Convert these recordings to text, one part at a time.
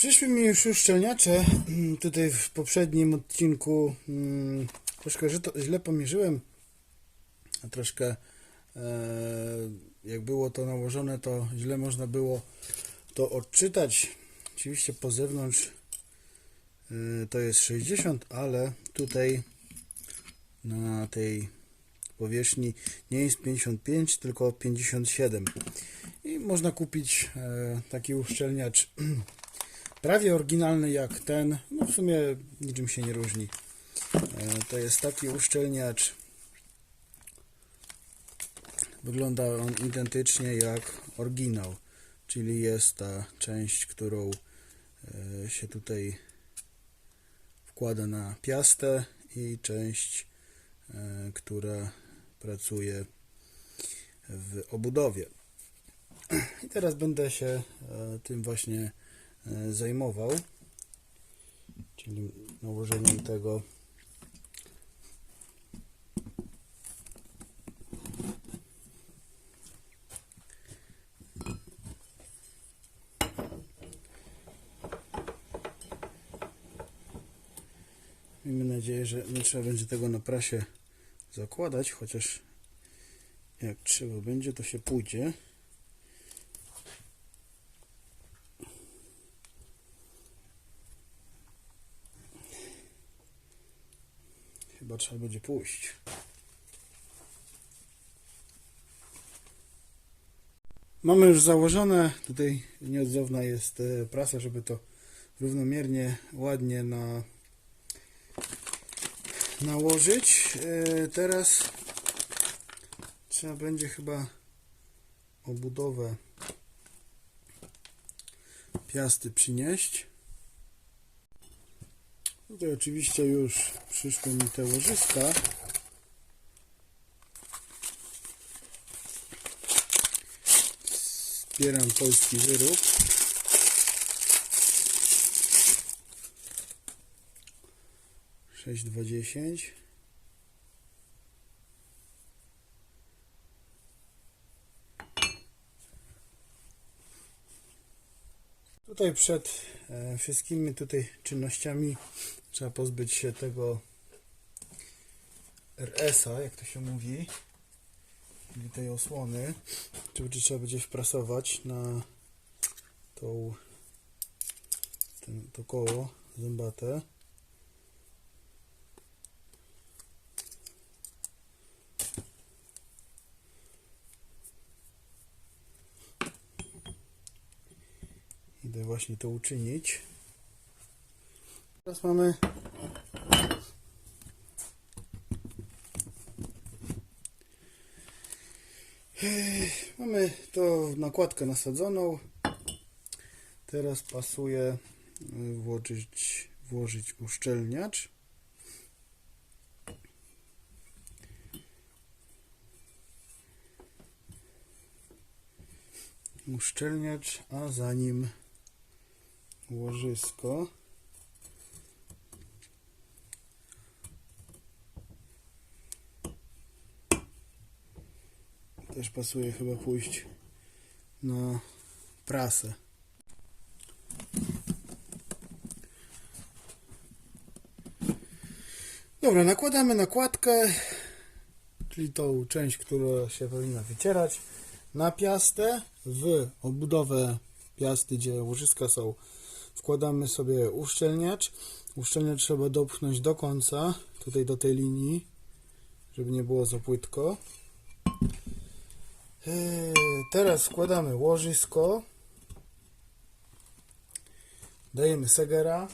Przyszły mi już uszczelniacze. Mm, Tutaj w poprzednim odcinku mm, troszkę źle pomierzyłem. Troszkę e, jak było to nałożone, to źle można było to odczytać. Oczywiście po zewnątrz e, to jest 60, ale tutaj na tej powierzchni nie jest 55, tylko 57. I można kupić e, taki uszczelniacz prawie oryginalny jak ten. No w sumie niczym się nie różni. E, to jest taki uszczelniacz. Wygląda on identycznie jak oryginał, czyli jest ta część, którą e, się tutaj wkłada na piastę i część, e, która pracuje w obudowie. I teraz będę się tym właśnie zajmował, czyli nałożeniem tego Miejmy nadzieję, że nie trzeba będzie tego na prasie zakładać, chociaż jak trzeba będzie, to się pójdzie. Trzeba będzie pójść. Mamy już założone. Tutaj nieodzowna jest e, prasa, żeby to równomiernie, ładnie na nałożyć. E, Teraz trzeba będzie chyba obudowę piasty przynieść. Tutaj oczywiście już przyszły mi te łożyska. Wspieram polski wyrób. Sześć dwa dziesięć. Tutaj przed e, wszystkimi tutaj czynnościami trzeba pozbyć się tego RS-a, jak to się mówi, czyli tej osłony. Będzie trzeba będzie wprasować na tą ten, to koło zębate. Idę właśnie to uczynić. Teraz mamy Mamy to nakładkę nasadzoną. Teraz pasuje y, włożyć, włożyć uszczelniacz. Uszczelniacz, a za nim łożysko. Też pasuje chyba pójść na prasę. Dobra, nakładamy nakładkę, czyli tą część, która się powinna wycierać, na piastę. W obudowę piasty, gdzie łożyska są, wkładamy sobie uszczelniacz. Uszczelniacz trzeba dopchnąć do końca, tutaj do tej linii, żeby nie było za płytko. Eee, Teraz wkładamy łożysko. Dajemy segera.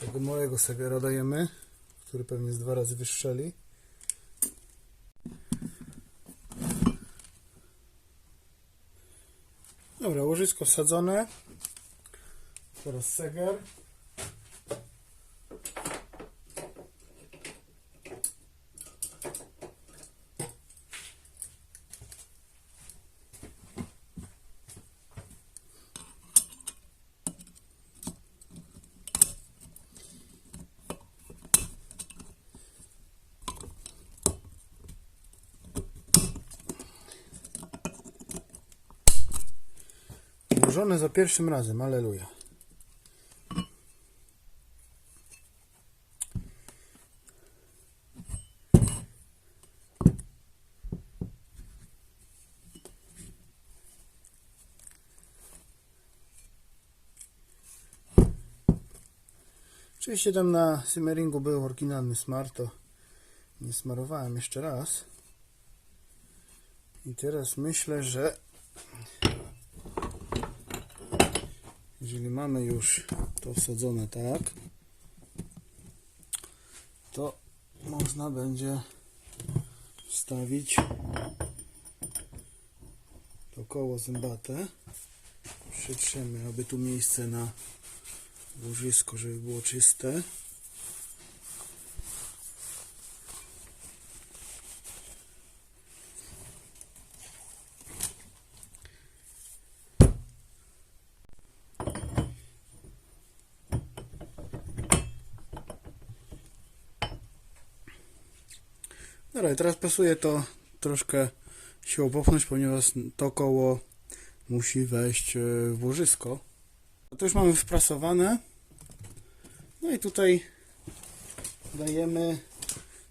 Tego małego segera dajemy, który pewnie z dwa razy wystrzeli. Dobra, łożysko wsadzone. Teraz seger. Złożone za pierwszym razem, aleluja. Oczywiście tam na Simmeringu był oryginalny smar, to nie smarowałem jeszcze raz. I teraz myślę, że jeżeli mamy już to wsadzone tak, to można będzie wstawić to koło zębate. Przytrzemy, aby tu miejsce na łożysko, żeby było czyste. Dobra, i teraz pasuje to troszkę siłą popchnąć, ponieważ to koło musi wejść e, w łożysko. To już mamy wprasowane. No i tutaj dajemy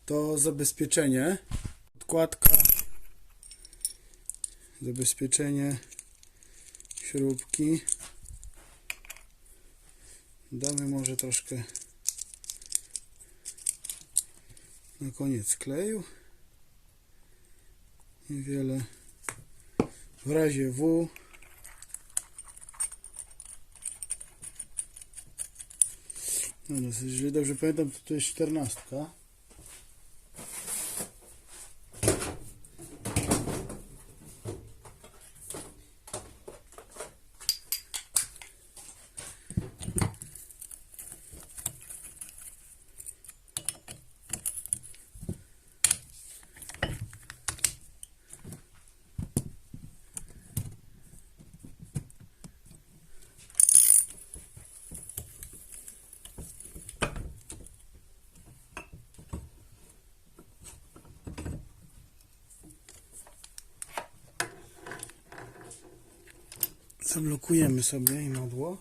to zabezpieczenie. Odkładka, zabezpieczenie, śrubki. Damy może troszkę na koniec kleju. Niewiele. W razie W No, no, jeżeli dobrze pamiętam, to to jest czternastka. Zablokujemy sobie i modło.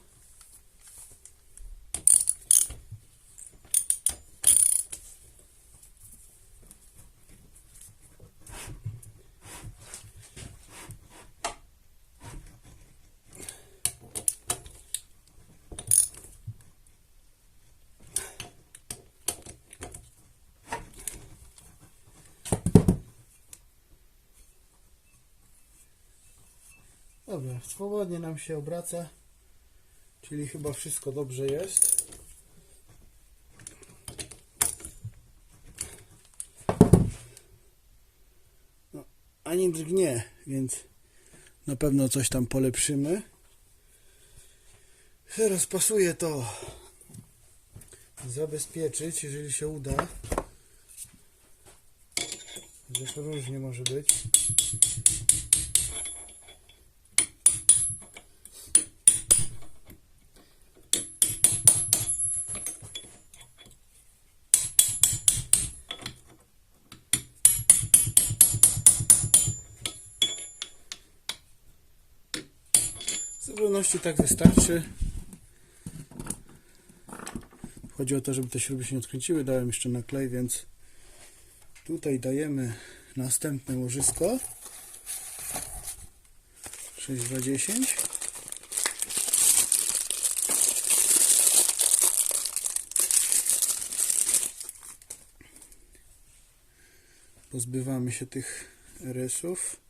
Dobra, swobodnie nam się obraca, czyli chyba wszystko dobrze jest. No, ani drgnie, więc na pewno coś tam polepszymy. Teraz pasuje to zabezpieczyć, jeżeli się uda. To różnie może być. Zupełności tak wystarczy. Chodzi o to, żeby te śruby się nie odkręciły. Dałem jeszcze na klej, więc tutaj dajemy następne łożysko. 6 na 10. Pozbywamy się tych rysów.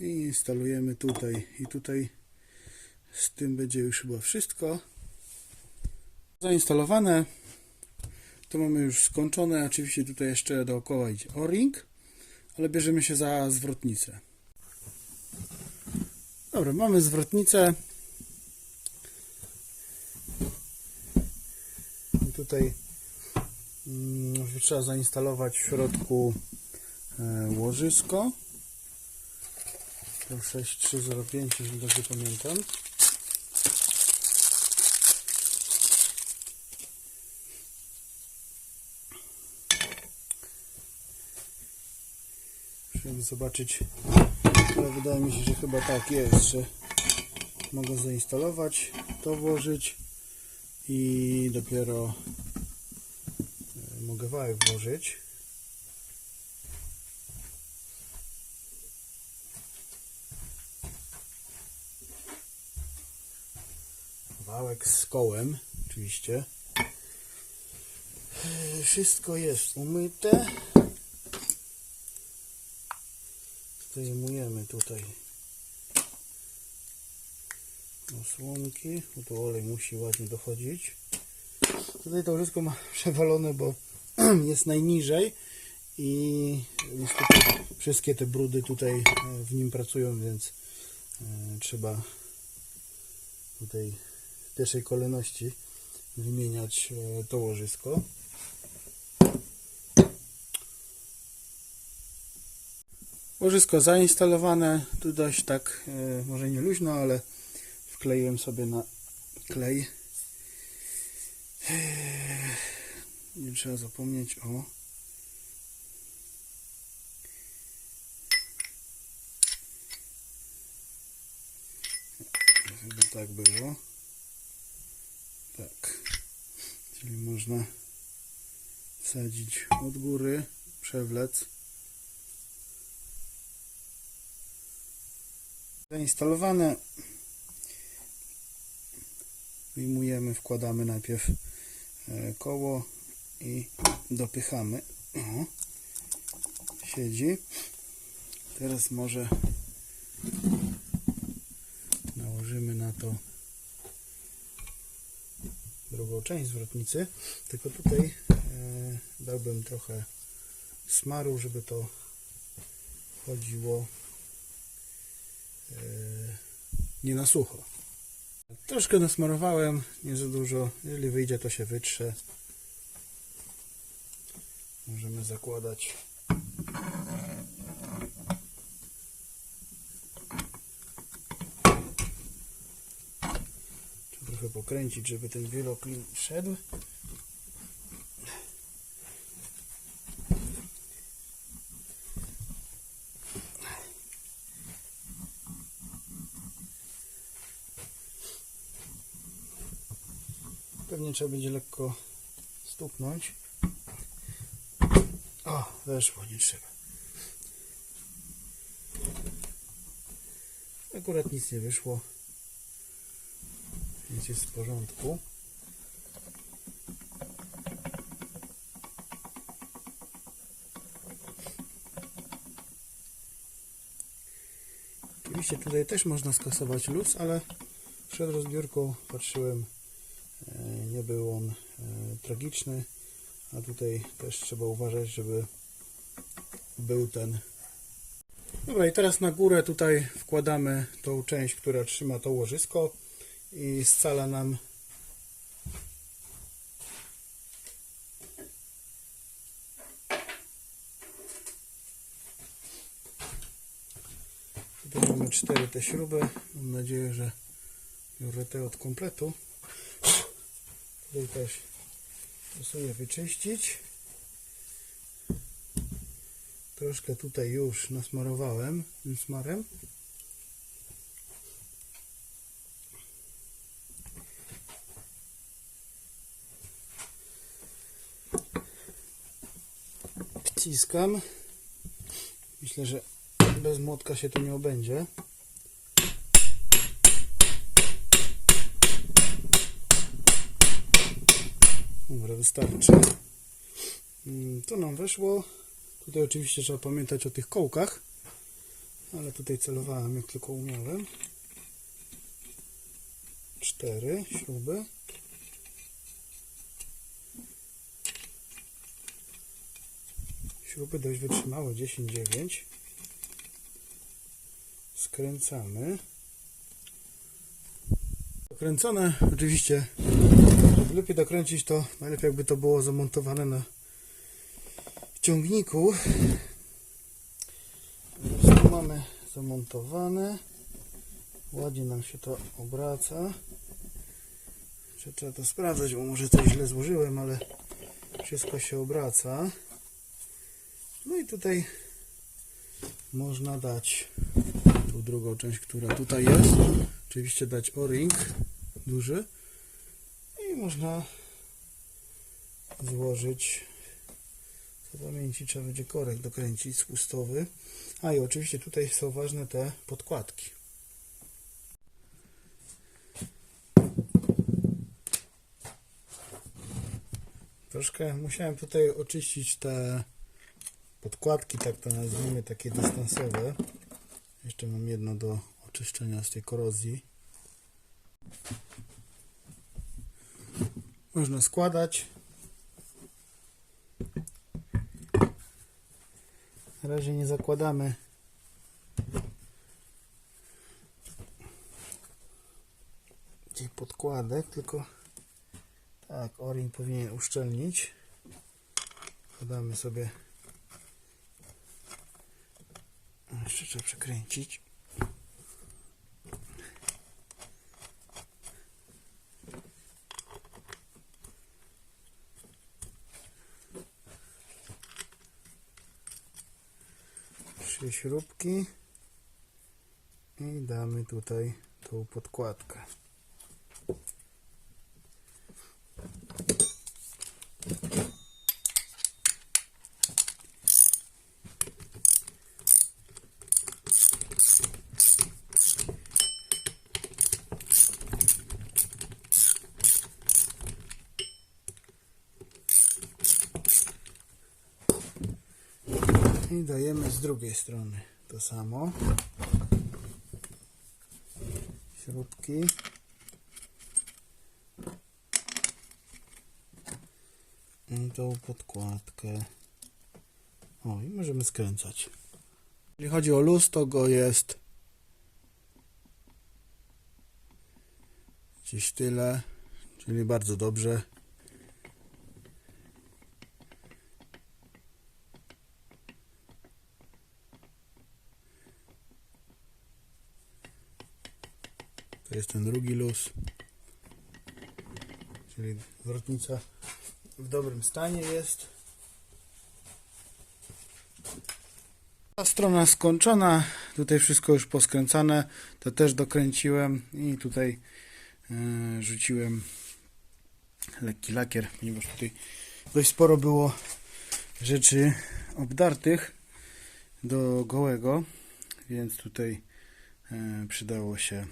i instalujemy tutaj i tutaj z tym będzie już chyba wszystko. Zainstalowane. To mamy już skończone. Oczywiście tutaj jeszcze dookoła idzie o-ring ale bierzemy się za zwrotnicę. Dobra mamy zwrotnicę. I tutaj mm, trzeba zainstalować w środku e, łożysko 76305, jeśli dobrze pamiętam. Musimy zobaczyć, ale wydaje mi się, że chyba tak jest, że mogę zainstalować, to włożyć i dopiero e, mogę wałek włożyć. Wałek z kołem, oczywiście. E, Wszystko jest umyte. Zdejmujemy tutaj osłonki, bo tu olej musi ładnie dochodzić. Tutaj to wszystko ma przewalone, bo jest najniżej i wszystkie te brudy tutaj e, w nim pracują, więc e, trzeba tutaj pierwszej kolejności wymieniać e, to łożysko. Łożysko zainstalowane, tu dość tak, e, może nie luźno, ale wkleiłem sobie na klej. Eee, Nie trzeba zapomnieć o Chyba tak było. Tak. Czyli można wsadzić od góry, przewlec. Zainstalowane. Wyjmujemy, wkładamy najpierw e, koło i dopychamy. O, siedzi. Teraz może nałożymy na to drugą część zwrotnicy. Tylko tutaj e, dałbym trochę smaru, żeby to chodziło e, nie na sucho. Troszkę nasmarowałem, nie za dużo. Jeżeli wyjdzie, to się wytrze. Możemy zakładać. Trochę pokręcić, żeby ten wieloklin wszedł. Pewnie trzeba będzie lekko stuknąć. O, weszło, nie trzeba. Akurat nic nie wyszło. Więc jest w porządku. Oczywiście tutaj też można skasować luz, ale przed rozbiórką patrzyłem E, nie był on e, tragiczny, a tutaj też trzeba uważać, żeby był ten. Dobra, i teraz na górę tutaj wkładamy tą część, która trzyma to łożysko i scala nam Tutaj mamy cztery te śruby. Mam nadzieję, że biorę te od kompletu. Tutaj też sobie wyczyścić. Troszkę tutaj już nasmarowałem tym smarem. Wciskam. Myślę, że bez młotka się to nie obędzie. Dobra, wystarczy. Mm, Tu nam weszło. Tutaj oczywiście trzeba pamiętać o tych kołkach, ale tutaj celowałem jak tylko umiałem. Cztery śruby. Śruby dość wytrzymałe, 10-9. Skręcamy. Kręcone oczywiście żeby lepiej dokręcić to najlepiej jakby to było zamontowane na ciągniku. Tu mamy zamontowane. Ładnie nam się to obraca. Trzeba to sprawdzać, bo może coś źle złożyłem, ale wszystko się obraca. No i tutaj można dać tą drugą część, która tutaj jest. Oczywiście dać o-ring duży i można złożyć co pamięci trzeba będzie korek dokręcić spustowy. A i oczywiście tutaj są ważne te podkładki. Troszkę musiałem tutaj oczyścić te podkładki, tak to nazwijmy, takie dystansowe. Jeszcze mam jedno do oczyszczenia z tej korozji. Można składać. Na razie nie zakładamy tych podkładek, tylko tak, oring powinien uszczelnić. Podamy sobie jeszcze trzeba przekręcić. Trzy śrubki i damy tutaj tą podkładkę. I dajemy z drugiej strony to samo. Śrubki. I tą podkładkę. O, i możemy skręcać. Jeśli chodzi o luz, to go jest gdzieś tyle, czyli bardzo dobrze. Jest ten drugi luz. Czyli zwrotnica w dobrym stanie jest. Ta strona skończona. Tutaj wszystko już poskręcane. To też dokręciłem i tutaj e, rzuciłem lekki lakier, ponieważ tutaj dość sporo było rzeczy obdartych do gołego, więc tutaj e, przydało się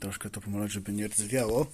troszkę to pomalować, żeby nie rdzewiało.